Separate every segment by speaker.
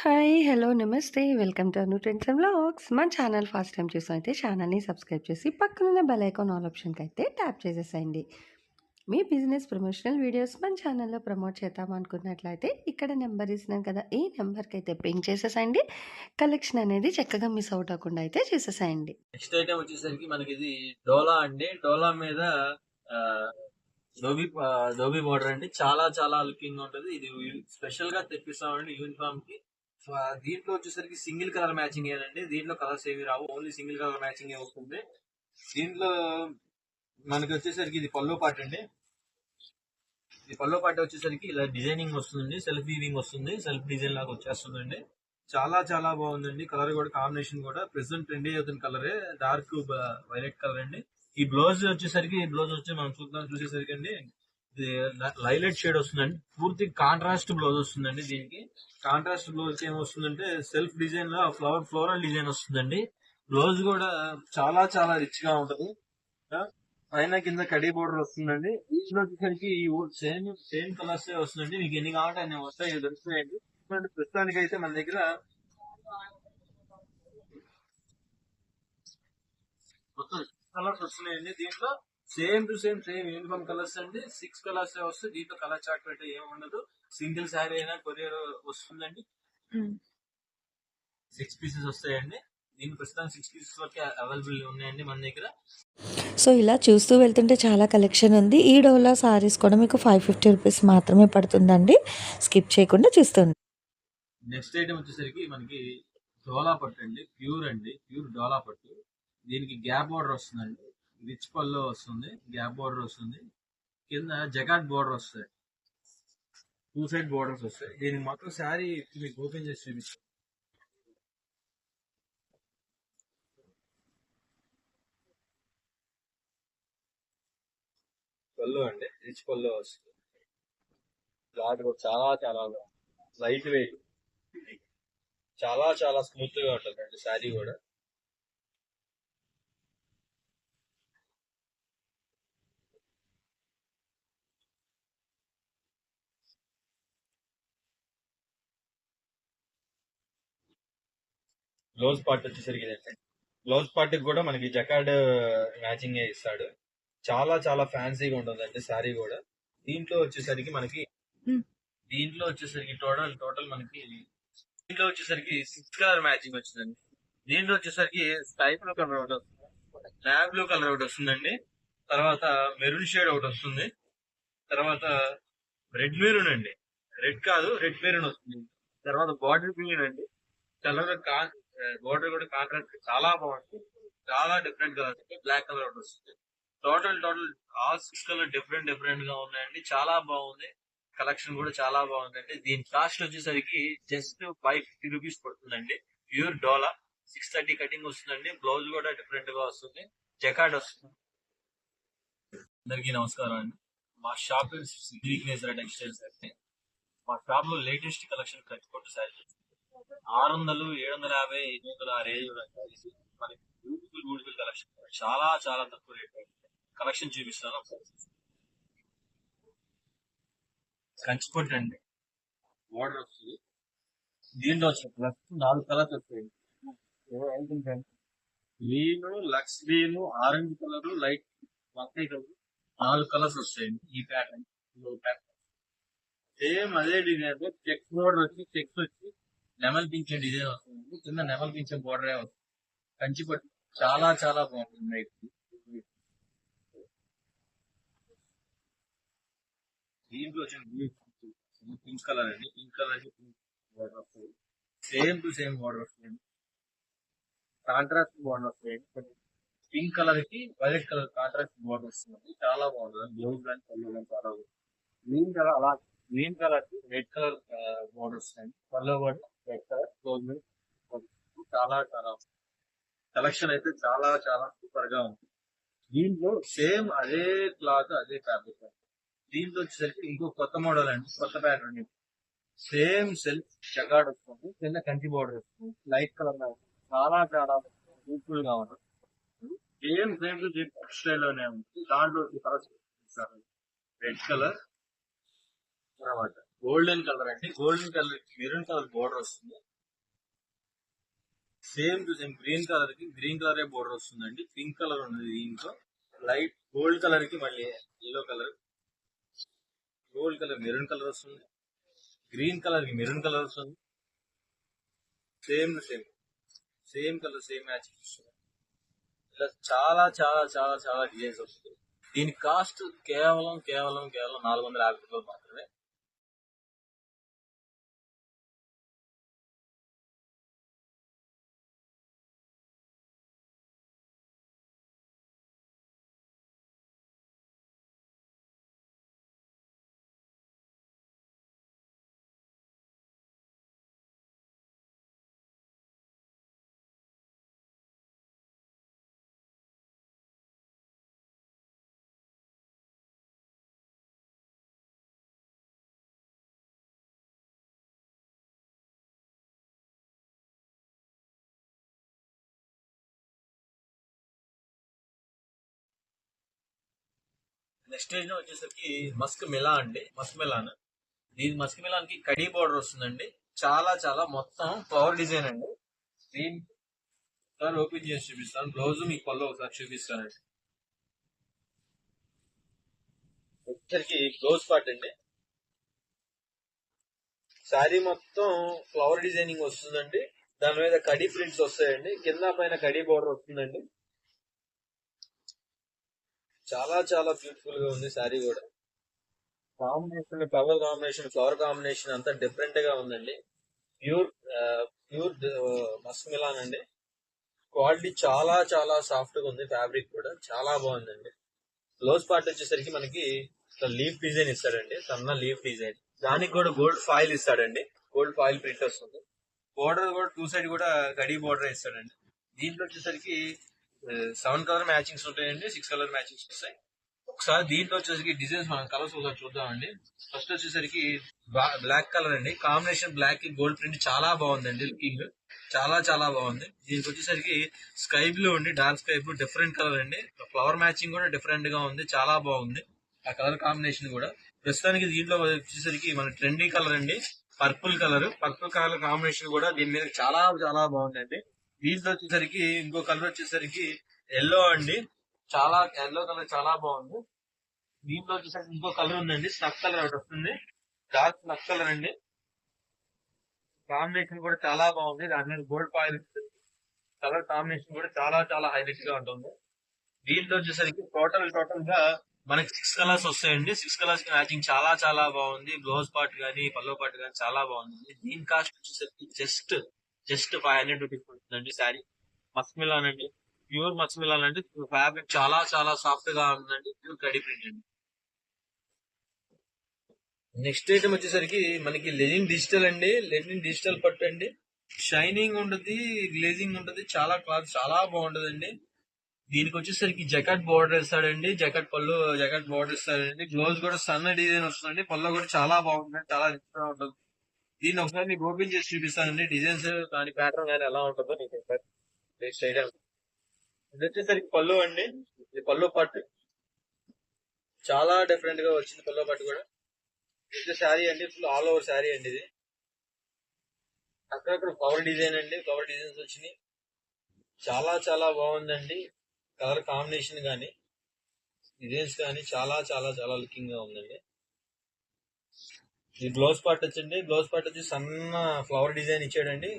Speaker 1: Hi! Hello! Namaste. Welcome to Anu trends and blogs మన channel first time అయితే ఛానల్‌ని subscribe చేసి పక్కనున్న బెల్ ఐకాన్ ఆల్ అయితే ట్యాప్ చేసేసేయండి. మీ బిజినెస్ ప్రమోషనల్ వీడియోస్ మన ఛానల్‌లో ప్రమోట్ చేద్దామనుకున్నట్లయితే ఇక్కడ నెంబర్ ఇస్తున్నాను కదా! ఈ నెంబర్కి అయితే పింక్ చేసేసేయండి. కలెక్షన్ అనేది చక్కగా మిస్ అవుట్ అవ్వకుండా అయితే చేసేసేయండి.
Speaker 2: నెక్స్ట్ ఐటమ్ వచ్చేసరికి మనకి ఇది డోలా అండి డోలా మీద ధోబీ ధోబీ బార్డర్ అండి చాలా చాలా లుకింగ్ ఉంటుంది ఇది స్పెషల్గా తెప్పిస్తామండి యూనిఫామ్కి సో, దీంట్లో వచ్చేసరికి సింగిల్ కలర్ మ్యాచింగ్ ఏనండి దీంట్లో కలర్స్ ఏవి రావు ఓన్లీ సింగిల్ కలర్ మ్యాచింగ్ వస్తుంది. దీంట్లో మనకి వచ్చేసరికి ఇది పల్లో పాట అండి. ఈ పల్లో పాట వచ్చేసరికి ఇలా డిజైనింగ్ వస్తుంది సెల్ఫ్ వీవింగ్ వస్తుంది సెల్ఫ్ డిజైన్ లాగా వచ్చేస్తుందండి. చాలా చాలా బాగుందండి. కలర్ కూడా కాంబినేషన్ కూడా. ప్రెసెంట్ ట్రెండీ అవుతున్న కలరే. డార్క్ వైలెట్ కలర్ అండి. ఈ బ్లౌజ్ వచ్చేసరికి ఈ బ్లౌజ్ వచ్చి మనం చూద్దాం చూసేసరికి అండి. లైలెట్ షేడ్ వస్తుందండి. పూర్తి కాంట్రాస్ట్ బ్లౌజ్ వస్తుందండి దీనికి. కాంట్రాస్ట్ బ్లౌజ్ ఏమొస్తుందంటే సెల్ఫ్ డిజైన్లో ఫ్లవర్ ఫ్లోరల్ డిజైన్ వస్తుందండి. బ్లౌజ్ కూడా చాలా చాలా రిచ్గా ఉంటది పైన కింద కడీ బోర్డర్ వస్తుందండి. దీంట్లో వచ్చేసరికి సేమ్ సేమ్ కలర్స్ వస్తుందండి. మీకు ఎన్ని కావాలంటే అన్ని వస్తాయి దొరుకుతాయండి. ప్రస్తుతానికి అయితే మన దగ్గర మొత్తం కలర్స్ వస్తున్నాయండి. దీంట్లో same to same same uniform colours అండి సిక్స్ కలర్స్ వస్తాయి దీంట్లో కలర్ చార్ట్ పెట్టే ఏమి ఉండదు. సింగిల్ శారీ అయినా కొరియర్ వస్తుందండి. సిక్స్ పీసెస్ వస్తాయండి. దీని ప్రస్తుతం సిక్స్ పీసెస్ వరకు అవైలబుల్ ఉన్నాయండి మన దగ్గర.
Speaker 1: సో ఇలా చూస్తూ వెళ్తుంటే చాలా కలెక్షన్ ఉంది. ఈ డోలా సారీస్ కూడా మీకు 550 రూపీస్ మాత్రమే పడుతుందండి. స్కిప్ చేయకుండా చూస్తుంది.
Speaker 2: నెక్స్ట్ ఐటమ్ వచ్చేసరికి మనకి డోలా పట్టు అండి. ప్యూర్ అండి. ప్యూర్ డోలా పట్టు. దీనికి గ్యాప్ బార్డర్ వస్తుందండి. రిచ్ పల్లో వస్తుంది గ్యాప్ బార్డర్ వస్తుంది. కింద జగాట్ బార్డర్ వస్తాయి. టూ సైడ్ బార్డర్స్ వస్తాయి. దీనికి మొత్తం శారీ మీకు ఓపెన్ చేసి చూపిస్తాను పళ్ళు అండి రిచ్ పళ్ళు వస్తుంది. క్లాత్ కూడా చాలా చాలా లైట్ వెయిట్. చాలా చాలా స్మూత్గా ఉంటుంది అండి శారీ కూడా. బ్లౌజ్ పార్ట్ వచ్చేసరికి ఇదండి బ్లౌజ్ పార్ట్ కూడా మనకి జకార్డ్ మ్యాచింగ్ ఇస్తాడు. చాలా చాలా ఫ్యాన్సీగా ఉంటుందండి శారీ కూడా. దీంట్లో వచ్చేసరికి మనకి
Speaker 1: Hmm.
Speaker 2: దీంట్లో వచ్చేసరికి టోటల్ టోటల్ మనకి దీంట్లో వచ్చేసరికి సిక్స్ కలర్ మ్యాచింగ్ వచ్చిందండి. దీంట్లో వచ్చేసరికి స్కై బ్లూ కలర్ ఒకటి వస్తుంది ల్యాబ్ బ్లూ కలర్ ఒకటి వస్తుందండి. తర్వాత మెరూన్ షేడ్ ఒకటి వస్తుంది. తర్వాత రెడ్ మెరూన్ అండి. రెడ్ కాదు రెడ్ మెరూన్ వస్తుంది. తర్వాత బార్డర్ గ్రీన్ అండి. కలర్ బోర్డర్ కూడా కాంట్రాస్ట్ చాలా బాగుంటుంది చాలా డిఫరెంట్ కలర్ బ్లాక్ కలర్ ఒకటి వస్తుంది total total all six colour different డిఫరెంట్గా ఉన్నాయండి. చాలా బాగుంది. కలెక్షన్ కూడా చాలా బాగుందండి. దీని కాస్ట్ వచ్చేసరికి జస్ట్ ఫైవ్ ఫిఫ్టీ రూపీస్ పడుతుందండి. ప్యూర్ డోలా సిక్స్ థర్టీ కటింగ్ వస్తుందండి. బ్లౌజ్ కూడా డిఫరెంట్గా వస్తుంది. జకాడ్ వస్తుంది. అందరికీ నమస్కారం అండి. మా షాప్ సిగ్నేచర్ టెక్స్టైల్స్ అండి. మా షాప్లో లేటెస్ట్ కలెక్షన్ కట్టుకోట్టు సారీ ఆరు వందలు ఏడు వందల యాభై ఎనిమిది వందల ఆ రేంజ్ మనకి బ్యూటిఫుల్ బ్యూటిఫుల్ కలెక్షన్. చాలా చాలా తక్కువ రేట్ కలెక్షన్ చూపిస్తాను కంచిపట్టు అండి. మోడల్ వస్తుంది. దీంట్లో వచ్చిన ప్లస్ నాలుగు కలర్స్ వస్తాయి. Green Lux green orange colour light మక్కై కలర్ నాలుగు కలర్స్ వస్తాయండి ఈ ప్యాటర్న్ సేమ్ అదే డిజైన్లో చెక్ బోర్డర్ వచ్చి చెక్స్ వచ్చి నెమల్ పింఛే డిజైన్ వస్తుంది. కింద నెమల్ పింఛే బోర్డరే వస్తుంది. కంచిపట్టు చాలా చాలా బాగుంటుంది నైట్ దీంట్లో వచ్చిన పింక్ కలర్ అండి. పింక్ కలర్ బోర్డర్ వస్తుంది. సేమ్ టు సేమ్ బోర్డర్ వస్తుంది. కాంట్రాక్ట్ బోర్డర్ వస్తుంది. పింక్ కలర్కి వైలెట్ కలర్ కాంట్రాక్ట్ బోర్డర్ వస్తుంది. చాలా బాగుంటుంది. బ్లౌజ్ కానీ పళ్ళు కానీ చాలా గ్రీన్ కలర్ అలా గ్రీన్ కలర్కి రెడ్ కలర్ బోర్డర్ వస్తుంది. పళ్ళు బోర్డర్ గవర్నమెంట్ చాలా చాలా కలెక్షన్ అయితే చాలా చాలా సూపర్గా ఉంది. దీంట్లో సేమ్ అదే క్లాత్ అదే ఫ్యాబ్రిక్ దీంట్లో వచ్చేసరికి ఇంకో కొత్త మోడల్ అండి కొత్త ప్యాటర్న్ సేమ్ సెల్ఫ్ చగాడ్ వస్తుంది కింద కంచి బోర్డర్ వస్తుంది లైట్ కలర్ చాలా చాలా బ్యూటిఫుల్గా ఉంది. సేమ్ సేమ్ టు సేమ్ స్టైల్లోనే ఉంది. దాంట్లో కలర్స్ రెడ్ కలర్ తర్వాత గోల్డెన్ కలర్ అండి. Golden colour maroon colour border వస్తుంది. సేమ్ టు సేమ్ గ్రీన్ కలర్కి గ్రీన్ కలర్ బోర్డర్ వస్తుందండి. పింక్ కలర్ ఉన్నది దీంట్లో. లైట్ గోల్డ్ కలర్కి మళ్ళీ yellow colour. Gold colour maroon colour వస్తుంది. గ్రీన్ కలర్కి మెరూన్ కలర్ వస్తుంది. Same to same same colour same match వస్తుంది ఇలా చాలా చాలా చాలా చాలా డిజైన్స్ వస్తుంది. దీని కాస్ట్ కేవలం కేవలం కేవలం నాలుగు వందల యాభై రూపాయలు మాత్రమే. నెక్స్ట్ ఏజ్ వచ్చేసరికి మస్క్ మిలా అండి. మస్క్ మిలాన్ దీని మస్క్ మిలాన్కి కడీ బోర్డర్ వస్తుందండి. చాలా చాలా మొత్తం ఫ్లవర్ డిజైన్ అండి. దీని ఒకసారి ఓపెన్ చేసి చూపిస్తాను. బ్లౌజ్ మీకు పళ్ళు ఒకసారి చూపిస్తానండి. వచ్చేసరికి బ్లౌజ్ పార్ట్ అండి. శారీ మొత్తం ఫ్లవర్ డిజైనింగ్ వస్తుందండి. దాని మీద కడీ ప్రింట్స్ వస్తాయండి. కింద పైన కడీ బోర్డర్ వస్తుందండి. చాలా చాలా బ్యూటిఫుల్గా ఉంది శారీ కూడా. Combination colour combination flower combination అంతా డిఫరెంట్గా ఉందండి. ప్యూర్ ప్యూర్ మస్క్ మిలాన్ అండి. క్వాలిటీ చాలా చాలా సాఫ్ట్గా ఉంది ఫ్యాబ్రిక్ కూడా. చాలా బాగుందండి. క్లోజ్ పార్ట్ వచ్చేసరికి మనకి లీఫ్ డిజైన్ ఇస్తాడండి. సన్న లీఫ్ డిజైన్ దానికి కూడా గోల్డ్ ఫాయిల్ ఇస్తాడండి. గోల్డ్ ఫాయిల్ ప్రింట్ వస్తుంది. బోర్డర్ కూడా టూ సైడ్ కూడా గడి బోర్డర్ ఇస్తాడండి. దీంట్లో వచ్చేసరికి సెవెన్ కలర్ మ్యాచింగ్స్ ఉంటాయండి సిక్స్ కలర్ మ్యాచింగ్స్ వస్తాయి. ఒకసారి దీంట్లో వచ్చేసరికి డిజైన్స్ మనం కలర్స్ ఒకసారి చూద్దామండి. ఫస్ట్ వచ్చేసరికి బ్లాక్ కలర్ అండి. కాంబినేషన్ బ్లాక్ గోల్డ్ ప్రింట్ చాలా బాగుందండి లుకింగ్ చాలా చాలా బాగుంది. దీనికి వచ్చేసరికి స్కై బ్లూ అండి. Dark sky blue different colour అండి. ఫ్లవర్ మ్యాచింగ్ కూడా డిఫరెంట్గా ఉంది. చాలా బాగుంది. ఆ కలర్ కాంబినేషన్ కూడా. ప్రస్తుతానికి దీంట్లో వచ్చేసరికి మన ట్రెండీ కలర్ అండి. Purple colour purple colour combination కూడా దీని మీద చాలా చాలా బాగుందండి. దీంట్లో వచ్చేసరికి ఇంకో కలర్ వచ్చేసరికి ఎల్లో అండి. చాలా ఎల్లో కలర్ చాలా బాగుంది. దీంట్లో వచ్చేసరికి ఇంకో కలర్ ఉందండి స్నక్ కలర్ ఒకటి వస్తుంది. డార్క్ స్నక్ కలర్ అండి. కాంబినేషన్ కూడా చాలా బాగుంది. దాని మీద గోల్డ్ పాయిల్ కలర్ కాంబినేషన్ కూడా చాలా చాలా హైలైట్గా ఉంటుంది. దీంట్లో వచ్చేసరికి టోటల్ టోటల్గా మనకి సిక్స్ కలర్స్ వస్తాయండి. సిక్స్ కలర్స్ మ్యాచింగ్ చాలా చాలా బాగుంది. బ్లౌజ్ పార్ట్ గానీ పల్లో పార్ట్ గానీ చాలా బాగుంది. దీని కాస్ట్ వచ్చేసరికి just just five hundred rupees పడుతుందండి శారీ. మస్మిలాన్ అండి. ప్యూర్ మస్మిలాన్ అండి ఫ్యాబ్రిక్ చాలా చాలా సాఫ్ట్గా ఉందండి. ప్యూర్ కడి ప్రింట్ అండి. నెక్స్ట్ ఐటమ్ వచ్చేసరికి మనకి లెనిన్ డిజిటల్ అండి. లెనిన్ డిజిటల్ పట్టు అండి. షైనింగ్ ఉంటుంది గ్లేజింగ్ ఉంటుంది చాలా క్లాత్ చాలా బాగుంటదండి. దీనికి వచ్చేసరికి జకెట్ బోర్డర్ ఇస్తాడండి జకెట్ పళ్ళు జకెట్ బోర్డర్ ఇస్తాడండి గ్లోవ్స్ కూడా సన్న డిజైన్ వస్తుందండి. పళ్ళు కూడా చాలా బాగుంటుంది చాలా రిచ్గా ఉంటుంది. దీన్ని ఒకసారి మీకు ఓపెన్ చేసి చూపిస్తానండి డిజైన్స్ దాని ప్యాటర్న్ కానీ ఎలా ఉంటుందో నీకు ఒకసారి ఇది వచ్చేసరికి పళ్ళు అండి. ఇది పళ్ళు పట్టు. చాలా డిఫరెంట్గా వచ్చింది పళ్ళు పట్టు కూడా. ఇది శారీ అండి. ఫుల్ ఆల్ ఓవర్ శారీ అండి ఇది. అక్కడక్కడ ఫ్లవర్ డిజైన్ అండి. ఫ్లవర్ డిజైన్స్ వచ్చినాయి. చాలా చాలా బాగుందండి. కలర్ కాంబినేషన్ కానీ డిజైన్స్ కానీ చాలా చాలా చాలా లుకింగ్గా ఉందండి. ఇది బ్లౌజ్ పార్ట్ వచ్చండి. బ్లౌజ్ పార్ట్ వచ్చి సన్న ఫ్లవర్ డిజైన్ ఇచ్చాడండి.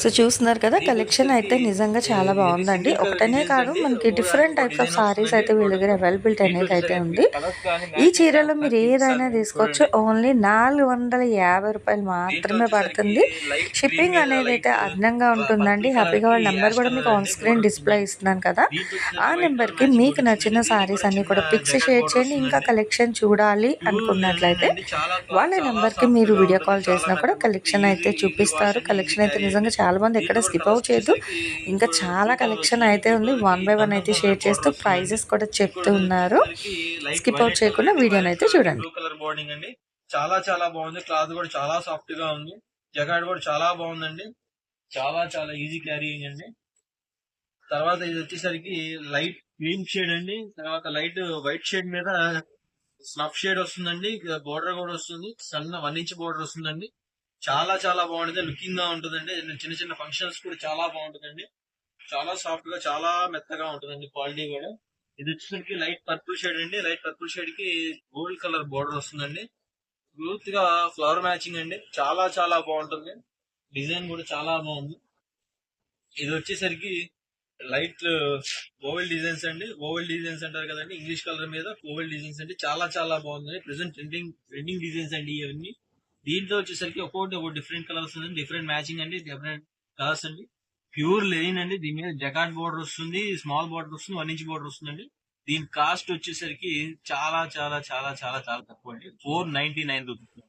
Speaker 1: సో చూస్తున్నారు కదా కలెక్షన్ అయితే నిజంగా చాలా బాగుందండి. ఒకటనే కాదు మనకి డిఫరెంట్ టైప్స్ ఆఫ్ సారీస్ అయితే వీళ్ళ దగ్గర అవైలబిలిటీ అనేది అయితే ఉంది. ఈ చీరలో మీరు ఏదైనా తీసుకోవచ్చు ఓన్లీ నాలుగు వందల యాభై రూపాయలు మాత్రమే పడుతుంది. షిప్పింగ్ అనేది అయితే అదనంగా ఉంటుందండి. హ్యాపీగా వాళ్ళ నెంబర్ కూడా మీకు ఆన్ స్క్రీన్ డిస్ప్లే ఇస్తున్నాను కదా. ఆ నెంబర్కి మీకు నచ్చిన సారీస్ అన్ని కూడా పిక్స్ షేర్ చేయండి ఇంకా కలెక్షన్ చూడాలి అనుకున్నట్లయితే వాళ్ళ నెంబర్కి మీరు వీడియో కాల్ చేసినా కూడా కలెక్షన్ అయితే చూపిస్తారు. కలెక్షన్ అయితే నిజంగా చాలా మంది ఎక్కడ స్కిప్ అవుట్ చేయదు ఇంకా చాలా కలెక్షన్ అయితే ఉంది. వన్ బై వన్ అయితే షేర్ చేస్తూ ప్రైజెస్ కూడా చెప్తూ ఉన్నారు. స్కిప్ అవుట్ చేయకుండా వీడియోని అయితే చూడండి.
Speaker 2: బ్లూ కలర్ బోర్డింగ్ అండి. చాలా చాలా బాగుంది. క్లాత్ కూడా చాలా సాఫ్ట్గా ఉంది. జగాడ్ కూడా చాలా బాగుందండి. చాలా చాలా ఈజీ క్యారీ అండి. తర్వాత ఇది వచ్చేసరికి లైట్ క్రీమ్ షేడ్ అండి. తర్వాత లైట్ వైట్ షేడ్ మీద స్నఫ్ షేడ్ వస్తుందండి. బోర్డర్ కూడా వస్తుంది. సన్న వన్ ఇంచ్ బోర్డర్ వస్తుందండి. చాలా చాలా బాగుంటుంది. లుకింగ్గా ఉంటుందండి. చిన్న చిన్న ఫంక్షన్స్ కూడా చాలా బాగుంటుందండి. చాలా సాఫ్ట్గా చాలా మెత్తగా ఉంటుందండి క్వాలిటీ కూడా. ఇది వచ్చేసరికి లైట్ పర్పుల్ షేడ్ అండి. లైట్ పర్పుల్ షేడ్కి గోల్డ్ కలర్ బోర్డర్ వస్తుందండి. స్మూత్గా ఫ్లవర్ మ్యాచింగ్ అండి. చాలా చాలా బాగుంటుంది. డిజైన్ కూడా చాలా బాగుంది. ఇది వచ్చేసరికి లైట్ ఓవెల్ డిజైన్స్ అండి. ఓవెల్ డిజైన్స్ అంటారు కదండి. ఇంగ్లీష్ కలర్ మీద ఓవెల్ డిజైన్స్ అండి. చాలా చాలా బాగుంది. ప్రెసెంట్ ట్రెండింగ్ ట్రెండింగ్ డిజైన్స్ అండి ఇవన్నీ. దీంట్లో వచ్చేసరికి ఒక్కొక్కటి ఒక డిఫరెంట్ కలర్స్ ఉంది డిఫరెంట్ మ్యాచింగ్ అండి డిఫరెంట్ కలర్స్ అండి. ప్యూర్ లెనిన్ అండి దీని మీద జకాట్ బోర్డర్ వస్తుంది స్మాల్ బోర్డర్ వస్తుంది వన్ ఇంచ్ బోర్డర్ వస్తుందండి. దీని కాస్ట్ వచ్చేసరికి చాలా చాలా చాలా చాలా చాలా తక్కువ అండి. Four ninety nine rupees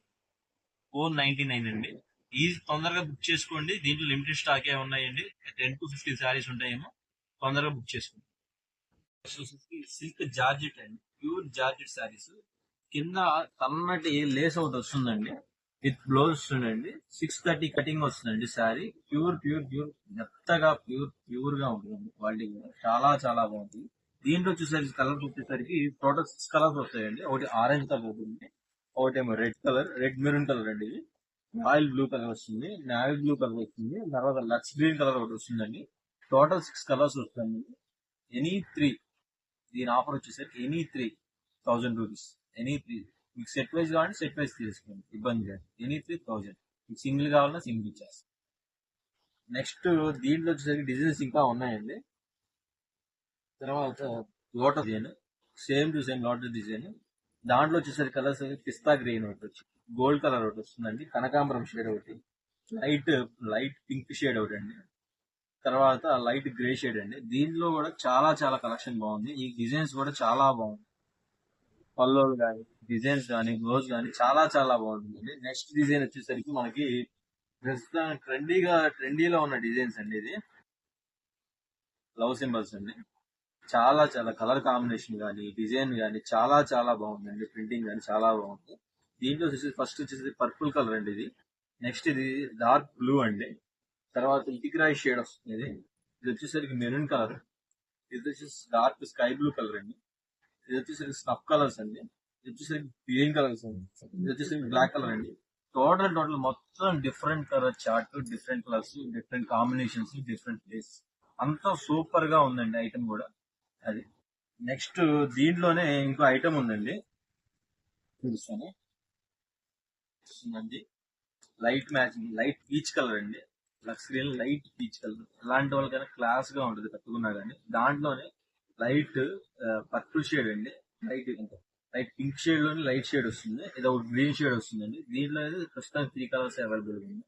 Speaker 2: four ninety nine అండి. ఈ తొందరగా బుక్ చేసుకోండి. దీంట్లో లిమిటెడ్ స్టాక్ ఏ ఉన్నాయండి. టెన్ టు ఫిఫ్టీన్ శారీస్ ఉంటాయేమో తొందరగా బుక్ చేసుకోండి. సిల్క్ జార్జెట్ అండి. ప్యూర్ జార్జెట్ శారీస్ కింద తన్నటి లేస్ ఒకటి వస్తుందండి. విత్ బ్లౌజ్ వస్తుందండి. సిక్స్ థర్టీ కటింగ్ వస్తుందండి శారీ ప్యూర్ ప్యూర్ ప్యూర్ మెత్తగా ప్యూర్ ప్యూర్గా ఉంటుంది క్వాలిటీ కూడా. చాలా చాలా బాగుంది. దీంట్లో వచ్చేసరికి కలర్స్ వచ్చేసరికి టోటల్ సిక్స్ కలర్స్ వస్తాయండి. ఒకటి ఆరెంజ్ కలర్ ఉంటుంది ఒకటి ఏమో red colour red maroon colour అండి ఇది. రాయల్ బ్లూ కలర్ వస్తుంది. నావీ బ్లూ కలర్ వస్తుంది. తర్వాత లక్స్ గ్రీన్ కలర్ ఒకటి వస్తుందండి. టోటల్ సిక్స్ కలర్స్ వస్తుంది ఎనీ త్రీ దీని ఆఫర్ వచ్చేసరికి any three thousand rupees any three మీకు సెట్ వైజ్ కావాలంటే సెట్ వైజ్ తీసుకోండి. ఇబ్బంది లేదు. ఎనీ త్రీ థౌజండ్ మీకు సింగిల్ కావాలన్నా సింగిల్ ఇచ్చేస్తాం. నెక్స్ట్ దీంట్లో వచ్చేసరికి డిజైన్స్ ఇంకా ఉన్నాయండి. తర్వాత లోటర్ design same to same లోటర్ design దాంట్లో వచ్చేసరికి కలర్స్ పిస్తా గ్రీన్ ఒకటి వచ్చి గోల్డ్ కలర్ ఒకటి వస్తుందండి. కనకాంబరం షేడ్ ఒకటి లైట్ లైట్ పింక్ షేడ్ ఒకటి అండి. తర్వాత లైట్ గ్రే షేడ్ అండి. దీంట్లో కూడా చాలా చాలా కలెక్షన్ బాగుంది. ఈ డిజైన్స్ కూడా చాలా బాగుంది పల్లోలు కానీ డిజైన్స్ కానీ గ్లోవ్స్ కానీ చాలా చాలా బాగుంటుంది. నెక్స్ట్ డిజైన్ వచ్చేసరికి మనకి ప్రస్తుతం ట్రెండీగా ట్రెండీలో ఉన్న డిజైన్స్ అండి ఇది. లవ్ సింబల్స్ అండి. చాలా చాలా కలర్ కాంబినేషన్ కానీ డిజైన్ కానీ చాలా చాలా బాగుందండి. ప్రింటింగ్ కానీ చాలా బాగుంది. దీంట్లో వచ్చేసి ఫస్ట్ వచ్చేసి పర్పుల్ కలర్ అండి ఇది. నెక్స్ట్ ఇది డార్క్ బ్లూ అండి. తర్వాత ఇటిగ్రాయ్ షేడ్ వస్తుంది ఇది. ఇది వచ్చేసరికి మెరూన్ కలర్. ఇది వచ్చేసి డార్క్ స్కై బ్లూ కలర్ అండి. ఇది వచ్చేసరికి స్నఫ్ కలర్స్ అండి. వచ్చేసరికి గ్రీన్ కలర్ సార్ ఇది వచ్చేసరికి బ్లాక్ కలర్ అండి టోటల్ టోటల్ మొత్తం different colour chart different colours different combinations different place అంతా సూపర్గా ఉందండి ఐటమ్ కూడా. అది నెక్స్ట్ దీంట్లోనే ఇంకో ఐటమ్ ఉందండి. చూపిస్తాను. వస్తుందండి light matching light peach colour అండి. లక్స్ గ్రీన్ లైట్ పీచ్ కలర్ అలాంటి వాళ్ళకైనా క్లాస్గా ఉంటుంది కట్టుకున్నా కానీ. దాంట్లోనే లైట్ పర్పుల్ షేడ్ అండి. లైట్ లైట్ పింక్ షేడ్లోనే లైట్ షేడ్ వస్తుంది. ఇది ఒక గ్రీన్ షేడ్ వస్తుందండి. దీంట్లో అయితే ప్రస్తుతానికి త్రీ కలర్స్ అవైలబుల్ ఉంది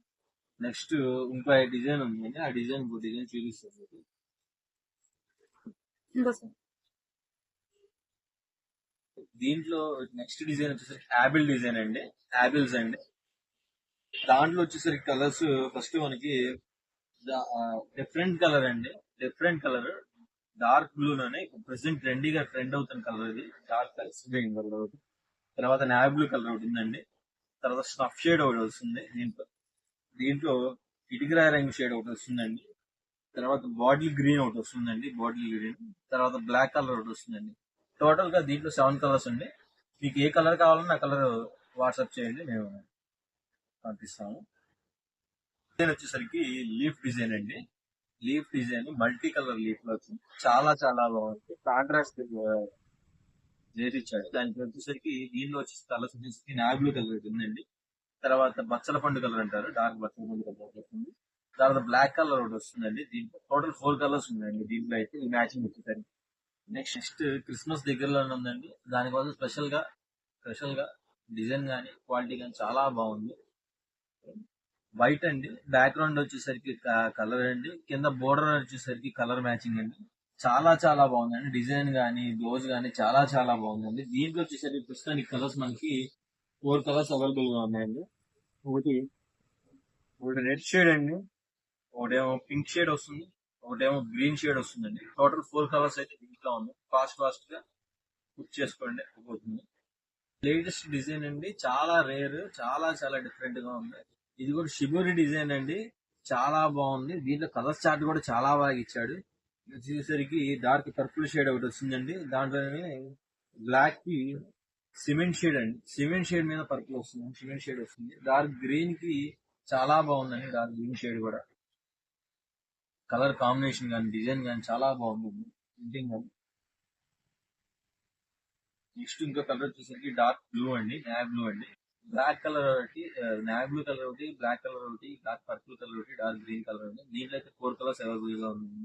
Speaker 2: నెక్స్ట్ ఇంకో డిజైన్ ఉందండి. ఆ డిజైన్ ఇంకో డిజైన్ చూపిస్తుంది మీకు. దీంట్లో నెక్స్ట్ డిజైన్ వచ్చేసరికి యాబిల్ డిజైన్ అండి. యాబిల్స్ అండి. దాంట్లో వచ్చేసరికి కలర్స్ ఫస్ట్ మనకి డిఫరెంట్ కలర్ అండి. Different colour. డార్క్ బ్లూ లోనే ప్రెసెంట్ ట్రెండీగా ట్రెండ్ అవుతున్న కలర్ ఇది. డార్క్ గ్రీన్ కలర్ తర్వాత నావీ బ్లూ కలర్ ఒకటి ఉందండి. తర్వాత స్నఫ్ షేడ్ ఒకటి వస్తుంది దీంట్లో. దీంట్లో ఇటుకరాయ రంగు షేడ్ ఒకటి వస్తుందండి. తర్వాత బాటిల్ గ్రీన్ ఒకటి వస్తుందండి బాటిల్ గ్రీన్. తర్వాత బ్లాక్ కలర్ ఒకటి వస్తుందండి. టోటల్గా దీంట్లో సెవెన్ కలర్స్ అండి. మీకు ఏ కలర్ కావాలన్నా ఆ కలర్ వాట్సాప్ చేయండి మేము పంపిస్తాము. డిజైన్ వచ్చేసరికి లీఫ్ డిజైన్ అండి. లీఫ్ డిజైన్ మల్టీ కలర్ లీఫ్లో వచ్చింది. చాలా చాలా బాగుంది. కాంట్రాస్ట్ చేసిచ్చాడు దానికి వచ్చేసరికి దీనిలో వచ్చేసి కలర్స్ వచ్చేసి నావీ బ్లూ కలర్ ఉందండి. తర్వాత బచ్చల పండు కలర్ అంటారు. డార్క్ బచ్చల పండు కలర్ వస్తుంది. తర్వాత బ్లాక్ కలర్ ఒకటి వస్తుందండి. దీంట్లో టోటల్ ఫోర్ కలర్స్ ఉన్నాయండి. దీంట్లో అయితే ఈ మ్యాచింగ్ వచ్చేసరికి. నెక్స్ట్ నెక్స్ట్ క్రిస్మస్ దగ్గరలోనే ఉందండి. దానికోసం స్పెషల్గా స్పెషల్గా డిజైన్ కానీ క్వాలిటీ కానీ చాలా బాగుంది. వైట్ అండి. బ్యాక్గ్రౌండ్ వచ్చేసరికి కలర్ అండి. కింద బోర్డర్ వచ్చేసరికి కలర్ మ్యాచింగ్ అండి. చాలా చాలా బాగుందండి. డిజైన్ కానీ బ్లౌజ్ కానీ చాలా చాలా బాగుందండి. దీంట్లో వచ్చేసరికి ప్రస్తుతానికి కలర్స్ మనకి ఫోర్ కలర్స్ అవైలబుల్గా ఉన్నాయండి. ఒకటి ఒకటి రెడ్ షేడ్ అండి. ఒకటేమో పింక్ షేడ్ వస్తుంది. ఒకటేమో గ్రీన్ షేడ్ వస్తుందండి. టోటల్ ఫోర్ కలర్స్ అయితే దీంట్లో ఉంది ఫాస్ట్ ఫాస్ట్గా బుక్ చేసుకోండి. అయిపోతుంది. లేటెస్ట్ డిజైన్ అండి. చాలా రేర్ చాలా చాలా డిఫరెంట్గా ఉంది. ఇది కూడా షిబూరి డిజైన్ అండి. చాలా బాగుంది. దీంట్లో కలర్ చార్ట్ కూడా చాలా బాగా ఇచ్చాడు. ఇది వచ్చేసరికి డార్క్ పర్పుల్ షేడ్ ఒకటి వచ్చిందండి. దాంట్లోనే బ్లాక్కి సిమెంట్ షేడ్ అండి. సిమెంట్ షేడ్ మీద పర్పుల్ వస్తుంది. సిమెంట్ షేడ్ వస్తుంది. డార్క్ గ్రీన్కి చాలా బాగుందండి డార్క్ గ్రీన్ షేడ్ కూడా. కలర్ కాంబినేషన్ కానీ డిజైన్ కానీ చాలా బాగుంది. ప్రింటింగ్ కానీ. నెక్స్ట్ ఇంకో కలర్ వచ్చేసరికి డార్క్ బ్లూ అండి. నావ్ బ్లూ అండి. బ్లాక్ కలర్ ఒకటి నావీ బ్లూ కలర్ ఒకటి బ్లాక్ కలర్ ఒకటి డార్క్ పర్పుల్ కలర్ ఒకటి డార్క్ గ్రీన్ కలర్ ఉంది దీంట్లో అయితే ఫోర్ కలర్స్ అవైలబుల్గా ఉంది